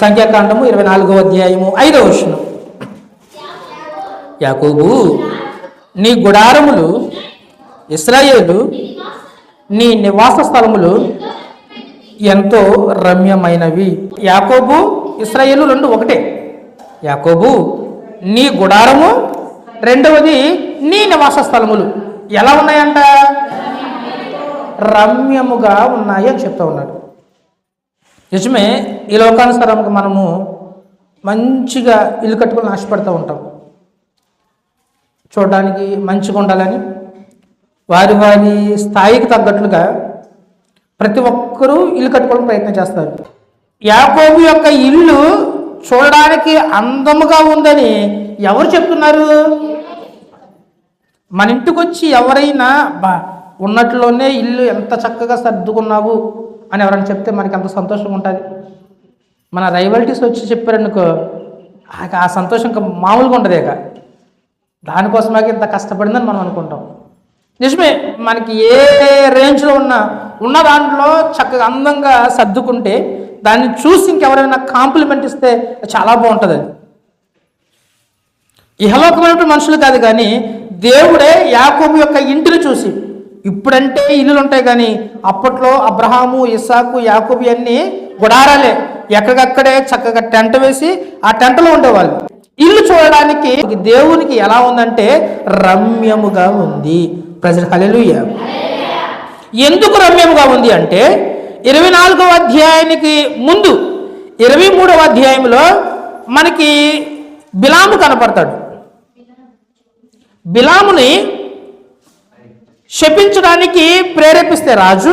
సంఖ్యాకాండము ఇరవై నాలుగో అధ్యాయము ఐదవ వచనం. యాకోబు నీ గుడారములు ఇస్రాయేలు నీ నివాస స్థలములు ఎంతో రమ్యమైనవి. యాకోబు ఇస్రాయేలు రెండు ఒకటే. యాకోబు నీ గుడారము రెండవది నీ నివాస స్థలములు. ఎలా ఉన్నాయంట? రమ్యముగా ఉన్నాయి అని చెప్తా ఉన్నాడు. నిజమే ఈ లోకానుసారంగా మనము మంచిగా ఇల్లు కట్టుకుని ఆశపడుతూ ఉంటాం. చూడడానికి మంచిగా ఉండాలని వారి వారి స్థాయికి తగ్గట్లుగా ప్రతి ఒక్కరూ ఇల్లు కట్టుకోవడానికి ప్రయత్నం చేస్తారు. యాకోబు యొక్క ఇల్లు చూడడానికి అందముగా ఉందని ఎవరు చెప్తున్నారు? మన ఇంటికి వచ్చి ఎవరైనా బా ఉన్నట్లోనే ఇల్లు ఎంత చక్కగా సర్దుకున్నావు? అని ఎవరైనా చెప్తే మనకి అంత సంతోషంగా ఉంటుంది. మన రైవల్టీస్ వచ్చి చెప్పారనుకో ఆ- ఆ సంతోషం ఇంకా మామూలుగా ఉంటుంది ఇక. దానికోసమే ఇంత కష్టపడిందని మనం అనుకుంటాం. నిజమే మనకి ఏ రేంజ్లో ఉన్నా ఉన్న దాంట్లో చక్కగా అందంగా సర్దుకుంటే దాన్ని చూసి ఇంకెవరైనా కాంప్లిమెంట్ ఇస్తే చాలా బాగుంటుంది. అది ఇహలోకమైనటువంటి మనుషులు కాదు కానీ దేవుడే యాకోబు యొక్క ఇంటిని చూసి ఇప్పుడంటే ఇల్లులు ఉంటాయి కానీ అప్పట్లో అబ్రహాము ఇసాకు యాకోబు అన్నీ గుడారాలే. ఎక్కడికక్కడే చక్కగా టెంట్ వేసి ఆ టెంట్లో ఉండేవాళ్ళు. ఇల్లు చూడడానికి దేవునికి ఎలా ఉందంటే రమ్యముగా ఉంది. ప్రజలు హల్లెలూయ ఎందుకు రమ్యముగా ఉంది అంటే ఇరవై నాలుగవ అధ్యాయానికి ముందు ఇరవై మూడవ అధ్యాయంలో మనకి బిలాము కనపడతాడు. బిలాముని శపించడానికి ప్రేరేపిస్తే రాజు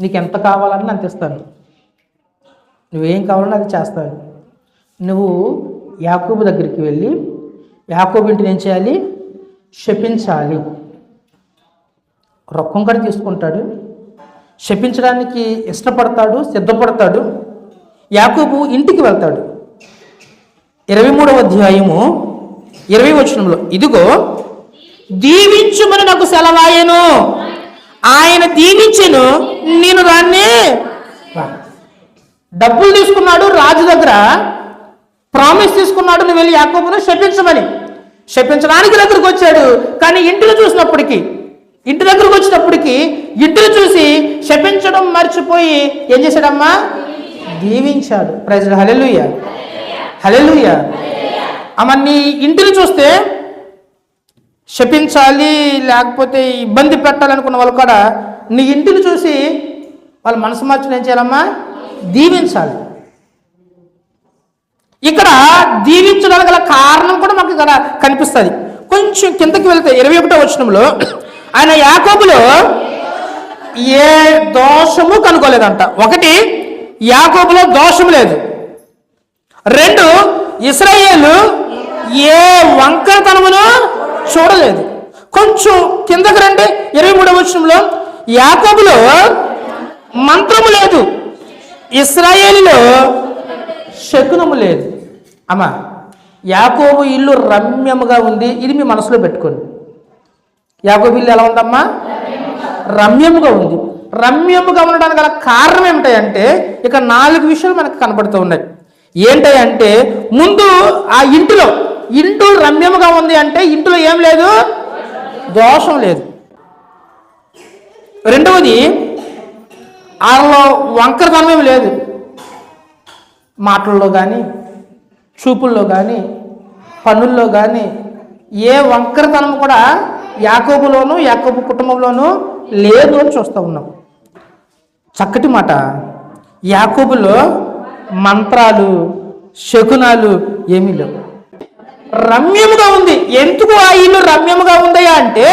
నీకు ఎంత కావాలని అంత ఇస్తాను. నువ్వేం కావాలని అది చేస్తాను. నువ్వు యాకోబు దగ్గరికి వెళ్ళి యాకోబు ఇంటిని ఏం చేయాలి? శపించాలి. రొక్కం కూడా తీసుకుంటాడు. శపించడానికి ఇష్టపడతాడు సిద్ధపడతాడు. యాకోబు ఇంటికి వెళ్తాడు. ఇరవై మూడవ అధ్యాయము ఇరవై వచనంలో ఇదిగో దీవించుమని నాకు సెలవాయను. ఆయన దీవించను నేను దాన్ని డబ్బులు తీసుకున్నాడు రాజు దగ్గర. ప్రామిస్ తీసుకున్నాడు నువ్వు వెళ్ళి యాకోబును శపించమని. శపించడానికి దగ్గరకు వచ్చాడు. కానీ ఇంటిలో చూసినప్పటికీ ఇంటి దగ్గరకు వచ్చినప్పటికీ ఇంటిని చూసి శపించడం మర్చిపోయి ఏం చేశాడమ్మా? దీవించాడు. ప్రజలు హలెలుయ్య హలెలుయ్య అమ్మ నీ ఇంటిని చూస్తే శపించాలి లేకపోతే ఇబ్బంది పెట్టాలనుకున్న వాళ్ళు కూడా నీ ఇంటిని చూసి వాళ్ళ మనసు మార్చుని ఏం చేయాలమ్మా? దీవించాలి. ఇక్కడ దీవించడానికి గల కారణం కూడా మాకు ఇక్కడ కనిపిస్తుంది. కొంచెం కిందకి వెళ్తే ఇరవై ఒకటో వచనంలో ఆయన యాకోబులో ఏ దోషము కనుకోలేదంట. ఒకటి యాకోబులో దోషం లేదు. రెండు ఇస్రాయేలు ఏ వంకరతనమును చూడలేదు. కొంచెం కిందకి రండి. ఇరవై మూడవ వచనంలో యాకబులో మంత్రము లేదు. ఇస్రాయేలీలో శకునము లేదు. అమ్మా యాకోబు ఇల్లు రమ్యముగా ఉంది. ఇది మీ మనసులో పెట్టుకోండి. యాకోబు ఇల్లు ఎలా ఉందమ్మా? రమ్యముగా ఉంది. రమ్యముగా ఉండడానికి గల కారణం ఏమిటంటే ఇక నాలుగు విషయాలు మనకు కనబడుతూ ఉన్నాయి. ఏంటంటే ముందు ఆ ఇంటిలో ఇంటు రమ్యముగా ఉంది అంటే ఇంటిలో ఏం లేదు? దోషం లేదు. రెండవది వాళ్ళలో వంకరతనం ఏమి లేదు. మాటల్లో కానీ చూపుల్లో కానీ పనుల్లో కానీ ఏ వంకరతనం కూడా యాకోబులోను యాకోబు కుటుంబంలోనూ లేదు అని చూస్తూ ఉన్నాం. చక్కటి మాట. యాకోబులో మంత్రాలు శకునాలు ఏమీ లేవు. రమ్యముగా ఉంది. ఎందుకు ఆ ఇల్లు రమ్యముగా ఉందయ్యా అంటే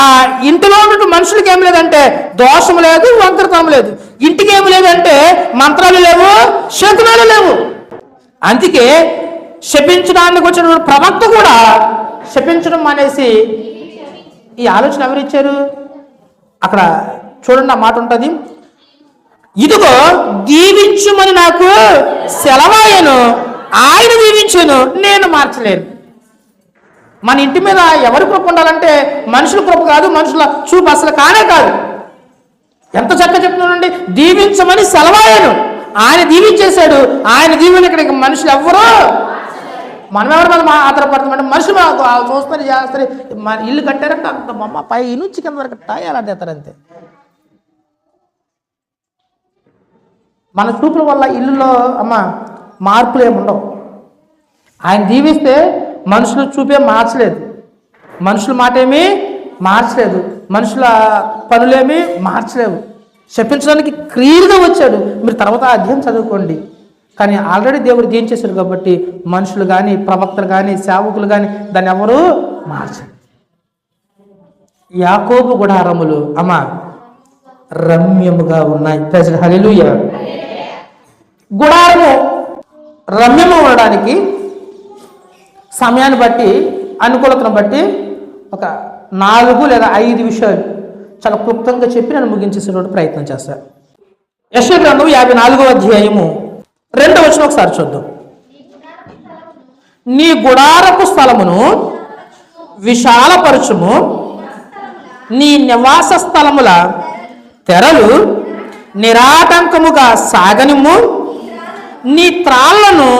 ఆ ఇంటిలో ఉన్న మనుషులకి ఏం లేదంటే దోషం లేదు వంకరతనం లేదు. ఇంటికి ఏమి లేదంటే మంత్రాలు లేవు శకునాలు లేవు. అందుకే శపించడానికి వచ్చిన ప్రవక్త కూడా శపించడం అనేసి ఈ ఆలోచన ఎవరిచ్చారు అక్కడ చూడండి ఆ మాట ఉంటుంది. ఇదిగో దీవించుమని నాకు సెలవాయను ఆయన దీవించాను నేను మార్చలేను. మన ఇంటి మీద ఎవరి కృప ఉండాలంటే మనుషుల కృప కాదు మనుషుల చూపు అసలు కానే కాదు. ఎంత చక్కగా చెప్తున్నానండి దీవించమని సెలవాయను. ఆయన దీవించేశాడు. ఆయన దీవెన ఇక్కడ మనుషులు ఎవ్వరు మనం ఎవరి మీద మా ఆధారపడుతున్నాం మనుషులు చూస్తారు చేస్తారు మన ఇల్లు కట్టారంటే అంత మమ్మ పై నుంచి కింద వరకు టాయాలు అంటేస్తారు అంతే. మన చూపుల వల్ల ఇల్లులో అమ్మ మార్పులు ఏమి ఉండవు ఆయన దీవిస్తే మనుషులు చూపే మార్చలేదు. మనుషుల మాట ఏమీ మార్చలేదు. మనుషుల పనులేమీ మార్చలేవు. చెప్పించడానికి క్లియర్గా వచ్చాడు. మీరు తర్వాత ఆ అధ్యాయం చదువుకోండి. కానీ ఆల్రెడీ దేవుడు ఏం చేశాడు కాబట్టి మనుషులు కానీ ప్రవక్తలు కానీ సేవకులు కానీ దాన్ని ఎవరు మార్చరు యాకోబు గుడారములు అమ్మ రమ్యముగా ఉన్నాయి. ప్రజలు హల్లెలూయ గుడారము రమ్యము ఉండడానికి సమయాన్ని బట్టి అనుకూలతను బట్టి ఒక నాలుగు లేదా ఐదు విషయాలు చాలా క్లుప్తంగా చెప్పి నేను ముగించేసేటువంటి ప్రయత్నం చేస్తాను యశ్వ గ్రంథం యాభై నాలుగో అధ్యాయము రెండవ వచ్చిన ఒకసారి చూద్దాం. నీ గుడారపు స్థలమును విశాలపరచుము. నీ నివాస స్థలముల తెరలు నిరాటంకముగా సాగనిము నీ త్రాళ్ళను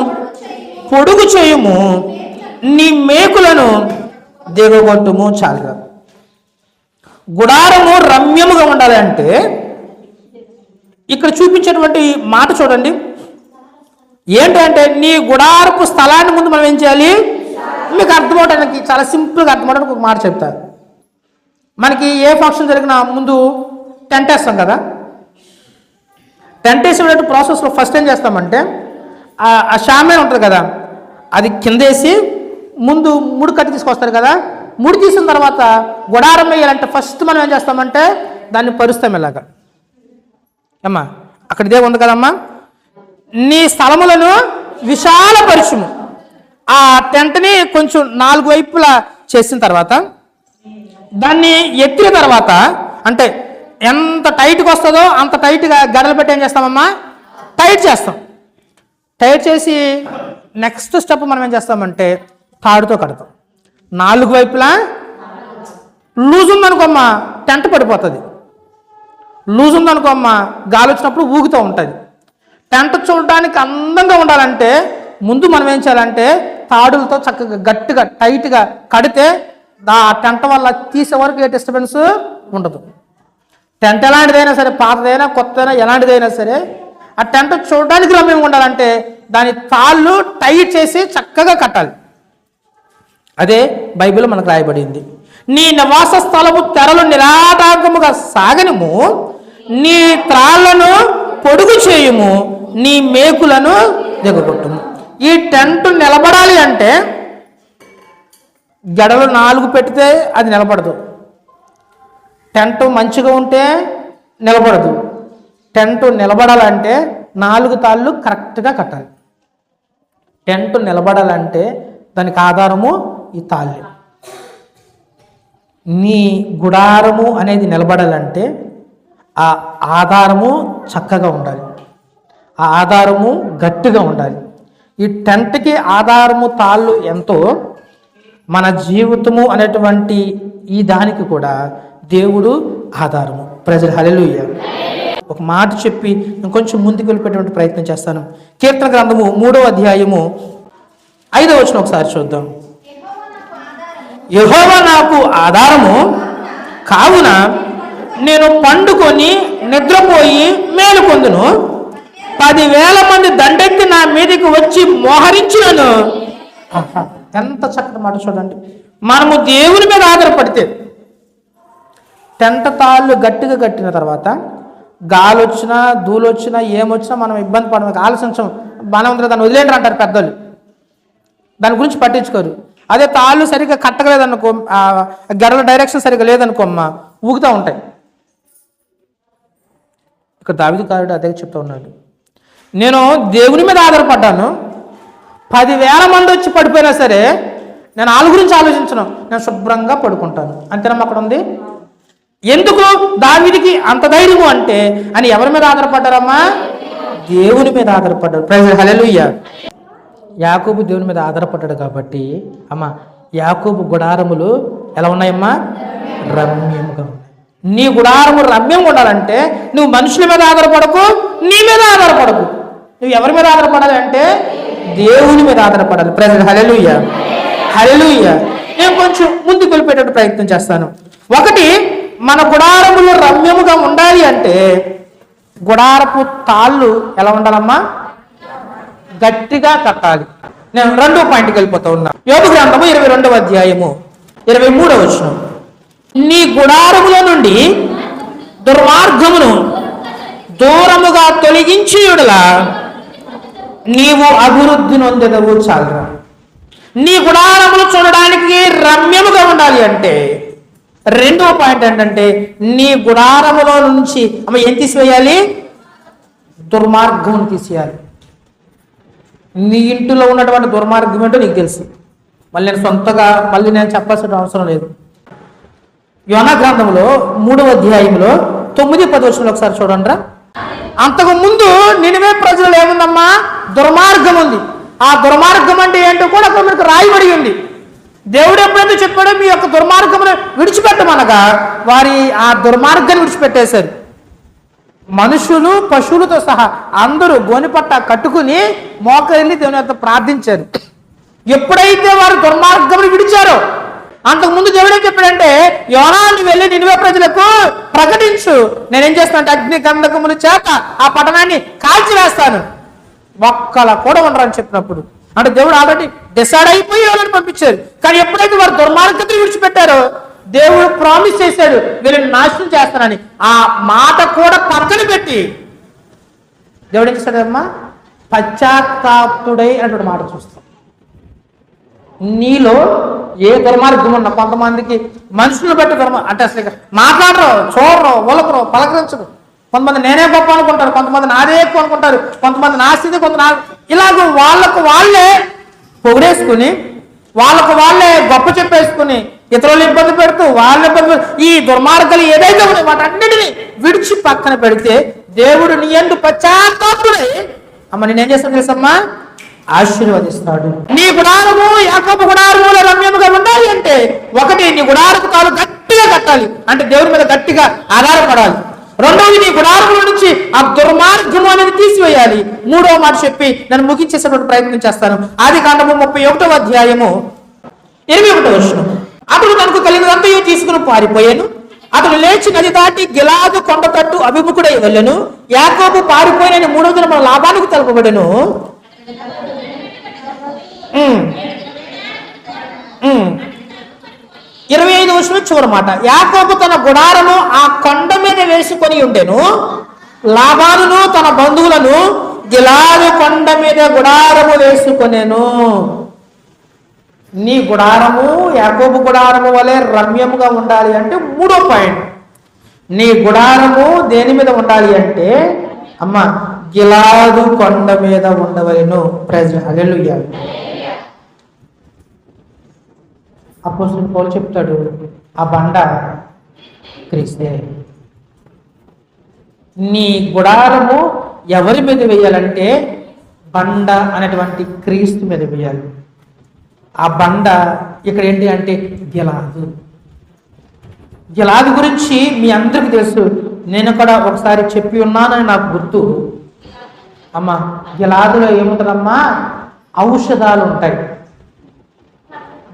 పొడుగు చేయుము. నీ మేకులను దిగగొట్టుము చాలుగా గుడారము రమ్యముగా ఉండాలి అంటే ఇక్కడ చూపించేటువంటి మాట చూడండి. ఏంటంటే నీ గుడారపు స్థలాన్ని ముందు మనం ఏం చేయాలి? మీకు అర్థమవడానికి చాలా సింపుల్గా అర్థమవడానికి ఒక మాట చెప్తారు మనకి ఏ ఫంక్షన్ జరిగినా ముందు టెంట్ వేస్తాం కదా. టెంట్ వేసేటువంటి ప్రాసెస్లో ఫస్ట్ ఏం చేస్తామంటే ఆ- ఆ షామే ఉంటుంది కదా అది కిందేసి ముందు ముడి కట్టి తీసుకొస్తారు కదా. ముడి తీసిన తర్వాత గుడారం వేయాలంటే ఫస్ట్ మనం ఏం చేస్తామంటే దాన్ని పరుస్తాం ఇలాగ. అమ్మా అక్కడ ఇదే ఉంది కదమ్మా? నీ స్థలములను విశాలపరుచుము ఆ టెంట్ని కొంచెం నాలుగు వైపులా చేసిన తర్వాత దాన్ని ఎత్తిన తర్వాత అంటే ఎంత టైట్గా వస్తుందో అంత టైట్గా గడలు పెట్టి ఏం చేస్తామమ్మా? టైట్ చేస్తాం. టైట్ చేసి నెక్స్ట్ స్టెప్ మనం ఏం చేస్తామంటే తాడుతో కడతాం. నాలుగు వైపులా లూజ్ ఉందనుకోమ్మా టెంట్ పడిపోతుంది. లూజ్ ఉందనుకోమ్మా గాలి వచ్చినప్పుడు ఊగుతూ ఉంటుంది. టెంట్ చూడడానికి అందంగా ఉండాలంటే ముందు మనం ఏం చేయాలంటే తాడులతో చక్కగా గట్టిగా టైట్గా కడితే ఆ టెంట్ వల్ల తీసే వరకు ఏ డిస్టర్బెన్స్ ఉండదు. టెంట్ ఎలాంటిదైనా సరే పాతదైనా కొత్తదైనా ఎలాంటిదైనా సరే ఆ టెంట్ చూడడానికి రమ్యంగా ఉండాలంటే దాని తాళ్ళు టైట్ చేసి చక్కగా కట్టాలి. అదే బైబిల్ మనకు రాయబడింది. నీ నివాస స్థలము తెరలు నిరాటంకముగా సాగనుము నీ త్రాళ్ళను పొడుగు చేయుము నీ మేకులను దిగగొట్టుము ఈ టెంట్ నిలబడాలి అంటే గడలు నాలుగు పెడితే అది నిలబడదు. టెంట్ మంచిగా ఉంటే నిలబడదు. టెంట్ నిలబడాలంటే నాలుగు తాళ్ళు కరెక్ట్గా కట్టాలి. టెంట్ నిలబడాలంటే దానికి ఆధారము ఈ తాళ్ళు నీ గుడారము అనేది నిలబడాలంటే ఆ ఆధారము చక్కగా ఉండాలి. ఆ ఆధారము గట్టిగా ఉండాలి. ఈ టెంట్కి ఆధారము తాళ్ళు ఎంతో మన జీవితము అనేటువంటి ఈ దానికి కూడా దేవుడు ఆధారము. ప్రజలు హల్లెలూయా ఒక మాట చెప్పి ఇంకొంచెం ముందుకు వెళ్ళిపోయేటువంటి ప్రయత్నం చేస్తాను. కీర్తన గ్రంథము మూడో అధ్యాయము ఐదవ వచ్చిన ఒకసారి చూద్దాం. యెహోవా నాకు ఆధారము కావున నేను పండుకొని నిద్రపోయి మేలుకొందును పదివేల మంది దండెత్తి నా మీదకి వచ్చి మోహరించినను. ఎంత చక్కటి మాట చూడండి. మనము దేవుని మీద ఆధారపడితే టెంట తాళ్ళు గట్టిగా కట్టిన తర్వాత గాలి వచ్చినా ధూళి వచ్చినా ఏమొచ్చినా మనం ఇబ్బంది పడము ఆలోచించం బాగానే దాన్ని వదిలేండి అంటారు పెద్దలు దాని గురించి పట్టించుకోరు. అదే తాళ్ళు సరిగ్గా కట్టగలేదనుకో గడల డైరెక్షన్ సరిగ్గా లేదనుకో అమ్మ ఊగుతూ ఉంటాయి. ఇక్కడ దావిదకారుడు అదే చెప్తా ఉన్నాడు. నేను దేవుని మీద ఆధారపడ్డాను. పదివేల మంది వచ్చి పడిపోయినా సరే నేను వాళ్ళ గురించి ఆలోచించను. నేను శుభ్రంగా పడుకుంటాను. అంతేనమ్మా అక్కడ ఉంది? ఎందుకు దావిదికి అంత ధైర్యము అంటే అని ఎవరి మీద ఆధారపడ్డారమ్మా? దేవుని మీద ఆధారపడ్డారు. ప్రజలు హలెలుయ్య యాకోబు దేవుని మీద ఆధారపడ్డాడు కాబట్టి అమ్మ యాకోబు గుడారములు ఎలా ఉన్నాయమ్మా? రమ్యముగా ఉన్నాయి. నీ గుడారము రమ్యంగా ఉండాలంటే నువ్వు మనుషుల మీద ఆధారపడకు నీ మీద ఆధారపడకు. నువ్వు ఎవరి మీద ఆధారపడాలి అంటే దేవుని మీద ఆధారపడాలి. ప్రజలు హలెలుయ్య హలెలుయ్య నేను కొంచెం ముందుకు వెళ్ళిపోయేటట్టు ప్రయత్నం చేస్తాను. ఒకటి మన గుడారములు రమ్యముగా ఉండాలి అంటే గుడారపు తాళ్ళు ఎలా ఉండాలమ్మా? గట్టిగా కట్టాలి. నేను రెండో పాయింట్కి వెళ్ళిపోతా ఉన్నా. యోగ గ్రంథము ఇరవై రెండవ అధ్యాయము ఇరవై మూడవ వచనం. నీ గుడారముల నుండి దుర్మార్గమును దూరముగా తొలగించియుడలా నీవు అభివృద్ధి నొందెదవు చాలరా. నీ గుడారములు చూడడానికి రమ్యముగా ఉండాలి అంటే రెండవ పాయింట్ ఏంటంటే నీ గుడారములో నుంచి అమ్మ ఏం తీసివేయాలి? దుర్మార్గం తీసేయాలి నీ ఇంటిలో ఉన్నటువంటి దుర్మార్గం ఏంటో నీకు తెలుసు. మళ్ళీ నేను సొంతగా మళ్ళీ నేను చెప్పాల్సిన అవసరం లేదు. యోనా గ్రంథంలో మూడవ అధ్యాయంలో తొమ్మిది పది వచ్చిన ఒకసారి చూడండి అంతకు ముందు నినివే ప్రజలు ఏముందమ్మా? దుర్మార్గం ఉంది. ఆ దుర్మార్గం అంటే ఏంటో కూడా అక్కడ మనకు రాయబడి ఉంది. దేవుడు ఎప్పుడైతే చెప్పాడో మీ యొక్క దుర్మార్గమును విడిచిపెట్టమనగా వారి ఆ దుర్మార్గాన్ని విడిచిపెట్టేశారు. మనుషులు పశువులతో సహా అందరూ గోనిపట్ట కట్టుకుని మోకరిల్లి దేవుని యొక్క ప్రార్థించారు. ఎప్పుడైతే వారు దుర్మార్గములు విడిచారో అంతకుముందు దేవుడు ఏం చెప్పాడంటే యోనాన్ని వెళ్ళి నినివే ప్రజలకు ప్రకటించు. నేనేం చేస్తానంటే అగ్ని గంధకముల చేత ఆ పట్టణాన్ని కాల్చివేస్తాను. ఒక్కల కూడా ఉండరని చెప్పినప్పుడు. అంటే దేవుడు ఆల్రెడీ డిసైడ్ అయిపోయి వాళ్ళని పంపించారు. కానీ ఎప్పుడైతే వారు దుర్మార్గతను విడిచిపెట్టారో దేవుడు ప్రామిస్ చేశాడు వీళ్ళని నాశనం చేస్తానని. ఆ మాట కూడా పక్కన పెట్టి. దేవుడు ఏం చేశాడమ్మా పశ్చాత్తాప్తుడై అటువంటి మాట చూస్తాం నీలో ఏ దుర్మార్గం ఉన్నా కొంతమందికి మనుషులు బట్టి దుర్మ అంటే అసలు మాట్లాడరు చూడరు ఒలకరు పలకరించరు. కొంతమంది నేనే గొప్ప అనుకుంటారు కొంతమంది నాదే ఎక్కువ అనుకుంటారు కొంతమంది నా స్థితి కొంత నా ఇలాగ వాళ్ళకు వాళ్ళే పొగిడేసుకుని వాళ్ళకు వాళ్ళే గొప్ప చెప్పేసుకుని ఇతరులు ఇబ్బంది పెడుతూ వాళ్ళ ఇబ్బంది ఈ దుర్మార్గాలు ఏదైతే ఉన్నాయో వాటన్నిటిని విడిచి పక్కన పెడితే దేవుడు నీ ఎందు పశ్చాత్తాపుడై అమ్మ నేనేం చేస్తాను తెలుసమ్మా? ఆశీర్వదిస్తాడు. నీ గుడారము యాకపు గుడారములో రమ్యముగా ఉండాలి అంటే ఒకటి నీ గుడారపు కాలు గట్టిగా కట్టాలి. అంటే దేవుడి మీద గట్టిగా ఆధారపడాలి. రెండవది నీ గుడారముల నుంచి ఆ దుర్మార్గము అనేది తీసివేయాలి. మూడవ మాట చెప్పి నన్ను ముగించేసేటువంటి ప్రయత్నం చేస్తాను. ఆది కాండము ముప్పై ఒకటవ అధ్యాయము ఇరవై ఒకటో అతడు తనకు కలిగినంతయు తీసుకుని పారిపోయాను. అతడు లేచి నది దాటి గిలాదు కొండ తట్టు అభిముఖుడై వెళ్ళను. యాకోబు పారిపోయిన మూడో దిన లాభానికి తెలపబడను. ఇరవై ఐదు వర్షంలో చివరి మాట. యాకోబు తన గుడారము ఆ కొండ మీద వేసుకొని ఉండెను. లాభాలను తన బంధువులను గిలాదు కొండ మీద గుడారము వేసుకొనేను. నీ గుడారము యాకోబు గుడారము వలె రమ్యముగా ఉండాలి అంటే మూడో పాయింట్. నీ గుడారము దేని మీద ఉండాలి అంటే అమ్మ గిలాదు కొండ మీద ఉండవలను. ప్రజ హల్లెలూయా అపోజిట్ పౌలు చెప్తాడు ఆ బండ క్రీస్తే. నీ గుడారము ఎవరి మీద వేయాలంటే బండ అనేటువంటి క్రీస్తు మీద వేయాలి. ఆ బండ ఇక్కడ ఏంటి అంటే గిలాదు. గిలాదు గురించి మీ అందరికీ తెలుసు. నేను కూడా ఒకసారి చెప్పి ఉన్నానని నాకు గుర్తు. అమ్మ గిలాదులో ఏముంటుందమ్మా? ఔషధాలు ఉంటాయి.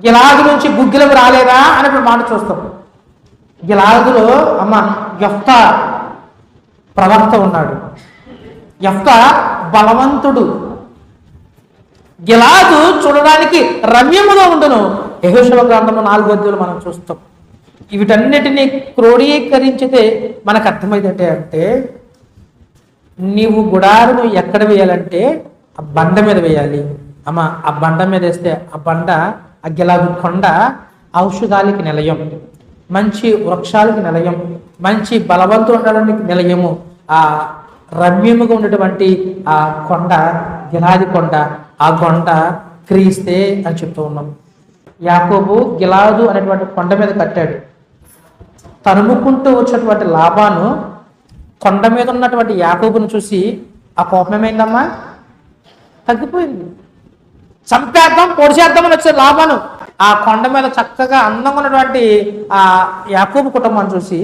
గిలాదు నుంచి గుగ్గిలకు రాలేదా అని ఇప్పుడు మాట చూస్తాం. గిలాదులో అమ్మ యొఫ్త ప్రవక్త ఉన్నాడు. యొఫ్త బలవంతుడు. గిలాదు చూడడానికి రమ్యముగా ఉండను. యహోశవ గ్రంథము నాలుగు అధ్యాయులు మనం చూస్తాం. వీటన్నిటిని క్రోడీకరించితే మనకు అర్థమైందంటే అంటే నీవు గుడారము ఎక్కడ వేయాలంటే ఆ బండ మీద వేయాలి. అమ్మ ఆ బండ మీద వేస్తే ఆ బండ ఆ గిలాదు కొండ ఔషధాలకి నిలయం. మంచి వృక్షాలకి నిలయం. మంచి బలవంతం ఉండడానికి నిలయము. ఆ రమ్యముగా ఉన్నటువంటి ఆ కొండ గిలాది కొండ ఆ కొండ క్రీస్తే అని చెప్తూ ఉన్నాం. యాకోబు గిలాదు అనేటువంటి కొండ మీద కట్టాడు. తరుముకుంటూ వచ్చినటువంటి లాభాను కొండ మీద ఉన్నటువంటి యాకోబును చూసి ఆ కోపం ఏమైందమ్మా? తగ్గిపోయింది. చంపేద్దాం పొడిచేద్దాం అని వచ్చే లాభాను ఆ కొండ మీద చక్కగా అందంగా ఉన్నటువంటి ఆ యాకోబు కుటుంబాన్ని చూసి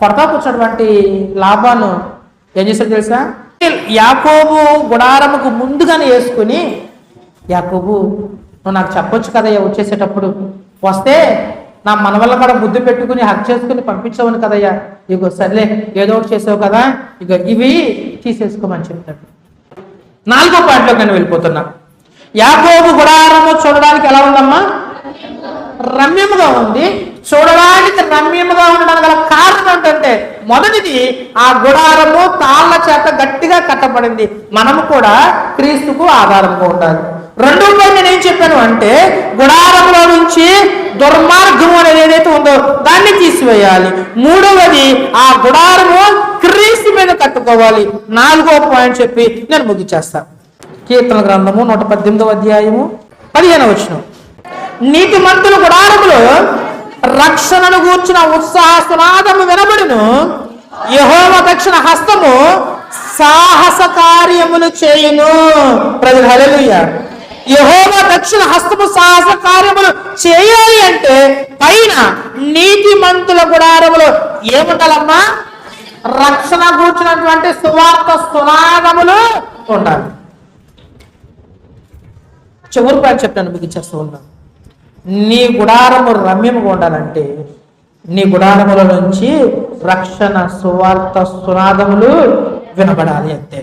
కొడతాకు వచ్చినటువంటి లాభాను ఏం చేశాడు తెలుసా? యాకోబు గుడారముకు ముందుగానే వేసుకుని యాకోబు నువ్వు నాకు చెప్పొచ్చు కదయ్యా వచ్చేసేటప్పుడు. వస్తే నా మన వల్ల కూడా ముద్దు పెట్టుకుని హక్ చేసుకుని పంపించవని కదయ్యా. ఇగో సర్లే ఏదో ఒకటి చేసావు కదా ఇక ఇవి తీసేసుకోమని చెప్తాడు నాలుగో పాయింట్లో నేను వెళ్ళిపోతున్నా. యాకోబు గుడారము చూడడానికి ఎలా ఉందమ్మా? రమ్యముగా ఉంది. చూడడానికి రమ్యముగా ఉండడానికి గల కారణం ఏంటంటే మొదటిది ఆ గుడారము తాళ్ళ చేత గట్టిగా కట్టబడింది. మనము కూడా క్రీస్తుకు ఆధారంగా ఉండాలి. రెండో నేను ఏం చెప్పాను అంటే గుడారంలో నుంచి దుర్మార్గం అనేది ఏదైతే ఉందో దాన్ని తీసివేయాలి. మూడవది ఆ గుడారము క్రీస్తు మీద కట్టుకోవాలి. నాలుగో పాయింట్ చెప్పి నేను ముగిచేస్తా. కీర్తన గ్రంథము నూట పద్దెనిమిదవ అధ్యాయము పదిహేను వచ్చిన నీతి మంతుల గుడారములో రక్షణను గూర్చిన ఉత్సాహ సునాదము వినబడును. యహోవ దక్షిణ హస్తము సాహస కార్యములు చేయును. ప్రజలు హల్లెలూయ. యహోవ దక్షిణ హస్తము సాహస కార్యములు చేయాలి అంటే పైన నీతి మంతుల గుడారములు ఏముండాలమ్మా? రక్షణ కూర్చున్నటువంటి సువార్త సునాదములు ఉండాలి. చివరి పాయింట్ చెప్తాను ముగించేస్తూ ఉన్నాను. నీ గుడారము రమ్యముగా ఉండాలంటే నీ గుడారముల నుంచి రక్షణ సువార్త సునాదములు వినబడాలి అంతే.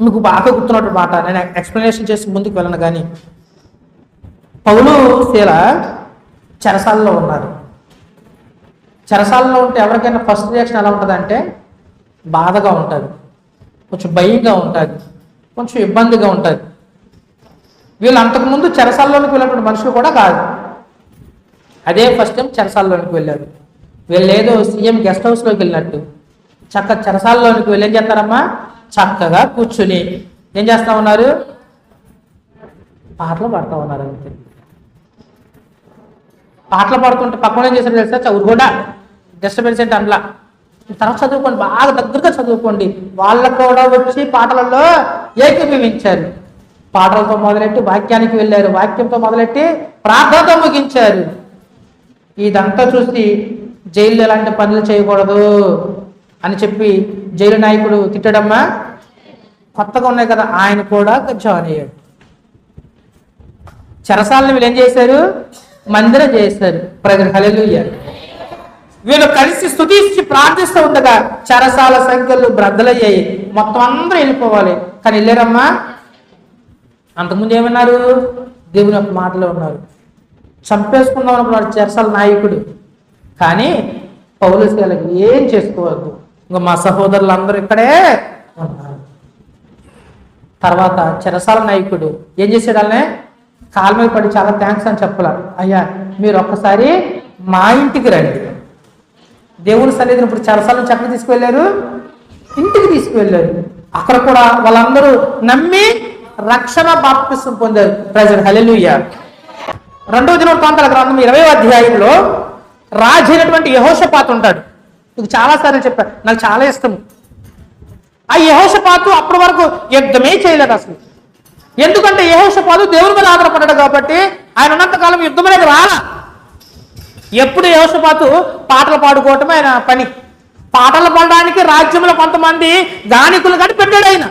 మీకు బాగా గుర్తున్నట్టు మాట నేను ఎక్స్ప్లెనేషన్ చేసి ముందుకు వెళ్ళను కానీ పౌలు శీల చెరసాలలో ఉన్నారు. చెరసాలలో ఉంటే ఎవరికైనా ఫస్ట్ రియాక్షన్ ఎలా ఉంటుంది అంటే బాధగా ఉంటుంది కొంచెం భయంగా ఉంటుంది కొంచెం ఇబ్బందిగా ఉంటుంది. వీళ్ళు అంతకుముందు చెరసాల్లోనికి వెళ్ళినటువంటి మనుషులు కూడా కాదు. అదే ఫస్ట్ టైం చెరసాల్లోనికి వెళ్ళారు. వీళ్ళు ఏదో సీఎం గెస్ట్ హౌస్లోకి వెళ్ళినట్టు. చక్క చెరసాల్లోనికి వెళ్ళి ఏం చేస్తారమ్మా? చక్కగా కూర్చుని ఏం చేస్తా ఉన్నారు? పాటలు పాడుతూ ఉన్నారు అంతే. పాటలు పాడుతుంటే పక్కన ఏం చేశారు తెలుసా? చదువు కూడా డిస్టర్బెన్స్ ఏంటి అందులో తర్వాత చదువుకోండి బాగా దగ్గరగా చదువుకోండి. వాళ్ళకు కూడా వచ్చి పాటలలో ఏకీభవించారు. పాటలతో మొదలెట్టి వాక్యానికి వెళ్ళారు. వాక్యంతో మొదలెట్టి ప్రార్థనతో ముగించారు. ఇదంతా చూసి జైలు ఎలాంటి పనులు చేయకూడదు అని చెప్పి జైలు నాయకుడు తిట్టడమ్మా. కొత్తగా ఉన్నాయి కదా ఆయన కూడా జాయిన్ అయ్యాడు. చెరసాలను వీళ్ళు ఏం చేశారు? మందిరం చేశారు. ప్రజలు హల్లెలూయా. వీళ్ళు కలిసి స్థుతించి ప్రార్థిస్తూ ఉండగా చెరసాల సంఖ్యలు బ్రద్దలయ్యాయి. మొత్తం అందరూ వెళ్ళిపోవాలి. కానీ వెళ్ళారమ్మా? అంతకుముందు ఏమన్నారు? దేవుని యొక్క మాటలో ఉన్నారు. చంపేసుకుందాం అనుకున్నాడు చెరసల నాయకుడు. కానీ పౌలశీలకు ఏం చేసుకోవద్దు. ఇంకా మా సహోదరులు అందరూ ఇక్కడే ఉన్నారు. తర్వాత చెరసాల నాయకుడు ఏం చేశాడు వాళ్ళనే? కాలు మీద పడి చాలా థ్యాంక్స్ అని చెప్పలేదు అయ్యా మీరు ఒక్కసారి మా ఇంటికి రండి. దేవుని సన్నిధిని ఇప్పుడు చెరసాల నుంచి ఎక్కడ తీసుకువెళ్ళారు. ఇంటికి తీసుకువెళ్ళారు. అక్కడ కూడా వాళ్ళందరూ నమ్మి రక్షణ బాప్తిస్వం పొందారు. ప్రజలు హలెలుయ్య రెండవ దినవృత్తాంతాల గ్రంథం ఇరవై అధ్యాయంలో రాజు అయినటువంటి యహోషపాత్ ఉంటాడు. మీకు చాలా సార్లు చెప్పాను నాకు చాలా ఇష్టం ఆ యహోషపాతు అప్పటి వరకు యుద్ధమే చేయలేదు అసలు. ఎందుకంటే యహోషపాతు దేవుని మీద ఆధారపడ్డాడు కాబట్టి ఆయన ఉన్నంతకాలం యుద్ధం అనేది రాలా. ఎప్పుడు యహోషపాతు పాటలు పాడుకోవటం ఆయన పని. పాటలు పాడడానికి రాజ్యంలో కొంతమంది గానికులు కానీ పెట్టాడు ఆయన.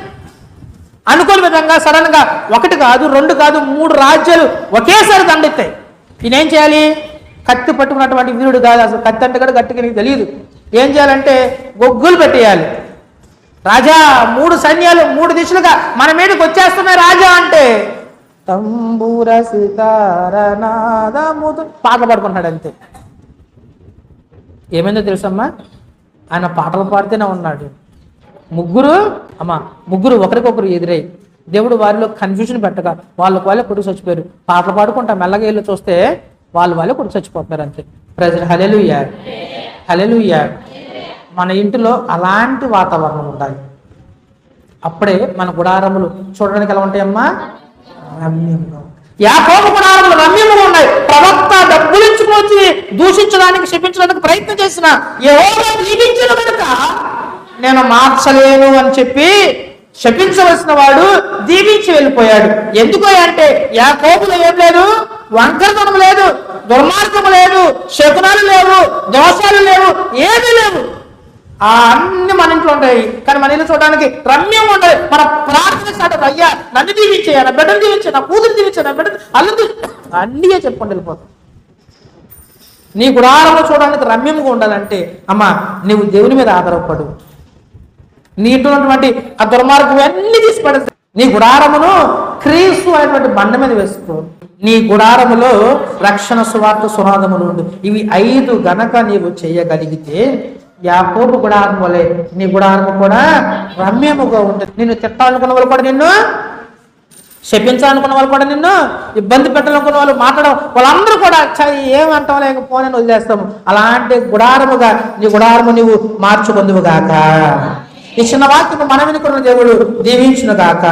అనుకోని విధంగా సడన్గా ఒకటి కాదు రెండు కాదు మూడు రాజ్యాలు ఒకేసారి దండెత్తాయి. ఈయన ఏం చేయాలి? కత్తి పట్టుకున్నటువంటి వీరుడు కాదు. అసలు కత్తి అంటే కూడా గట్టిగా నీకు తెలియదు. ఏం చేయాలంటే గొగ్గులు పెట్టేయాలి. రాజా మూడు సైన్యాలు మూడు దిశలుగా మన మీదకి వచ్చేస్తున్నాయి రాజా అంటే తంబూర సితార పాట పాడుకుంటున్నాడు అంతే. ఏమైందో తెలుసమ్మా? ఆయన పాటలు పాడితేనే ఉన్నాడు. ముగ్గురు అమ్మా ముగ్గురు ఒకరికొకరు ఎదురై దేవుడు వారిలో కన్ఫ్యూజన్ పెట్టక వాళ్ళకు వాళ్ళే కొడుకు చచ్చిపోయారు. పాటలు పాడుకుంటా మెల్లగా వెళ్ళి చూస్తే వాళ్ళు వాళ్ళే కొడుకు చచ్చిపోతున్నారు అంతే. ప్రజలు హలెలుయ్యా హలెలుయ్యా మన ఇంటిలో అలాంటి వాతావరణం ఉండాలి. అప్పుడే మన గుడారములు చూడడానికి ఎలా ఉంటాయమ్మా? రమ్యంగా యాకోబు గుడారములు రమ్యములు ఉన్నాయి. ప్రవక్త డబ్బులు దూషించడానికి శపించడానికి ప్రయత్నం చేసిన ఎవరో కనుక నేను మార్చలేను అని చెప్పి శపించవలసిన వాడు దీవించి వెళ్ళిపోయాడు. ఎందుకు అంటే యాకోబులో ఏం లేదు వంకరతనం లేదు దుర్మార్గం లేదు శకునాలు లేవు దోషాలు లేవు ఏమీ లేవు. ఆ అన్ని మన ఇంట్లో ఉంటాయి. కానీ మన ఇల్లు చూడడానికి రమ్యం ఉండదు మన ప్రార్థన స్టార్ట్ అయ్యా నన్ను దీవించే నా బిడ్డను దీవించే నా కూతురు దీవించే నా బిడ్డ అల్లు అన్నీయే అన్నీ చెప్పుకుంటూ వెళ్ళిపోతాం. నీ గుడారంలో చూడడానికి రమ్యంగా ఉండాలంటే అమ్మా నీవు దేవుని మీద ఆధారపడు. నీటు ఉన్నటువంటి ఆ దుర్మార్గం అన్ని తీసి పడేస్తాయి. నీ గుడారమును క్రీస్తు అనేటువంటి బండ మీద వేసుకో. నీ గుడారములో రక్షణ సువార్త సునాదములు ఉండు. ఇవి ఐదు గనక నీవు చేయగలిగితే యాకోబు గుడారం వలె నీ గుడారము కూడా రమ్యముగా ఉంటుంది నిన్ను తిట్టాలనుకున్న వాళ్ళు కూడా నిన్ను శపించాలనుకున్న వాళ్ళు కూడా నిన్ను ఇబ్బంది పెట్టాలనుకున్న వాళ్ళు మాట్లాడడం వాళ్ళందరూ కూడా ఏమంటాం లేకపోనే వదిలేస్తాము. అలాంటి గుడారముగా నీ గుడారము నువ్వు మార్చుకుందువుగాక ఈ చిన్న వాక్యము మన వెనుకున్న దేవుడు దీవించును గాక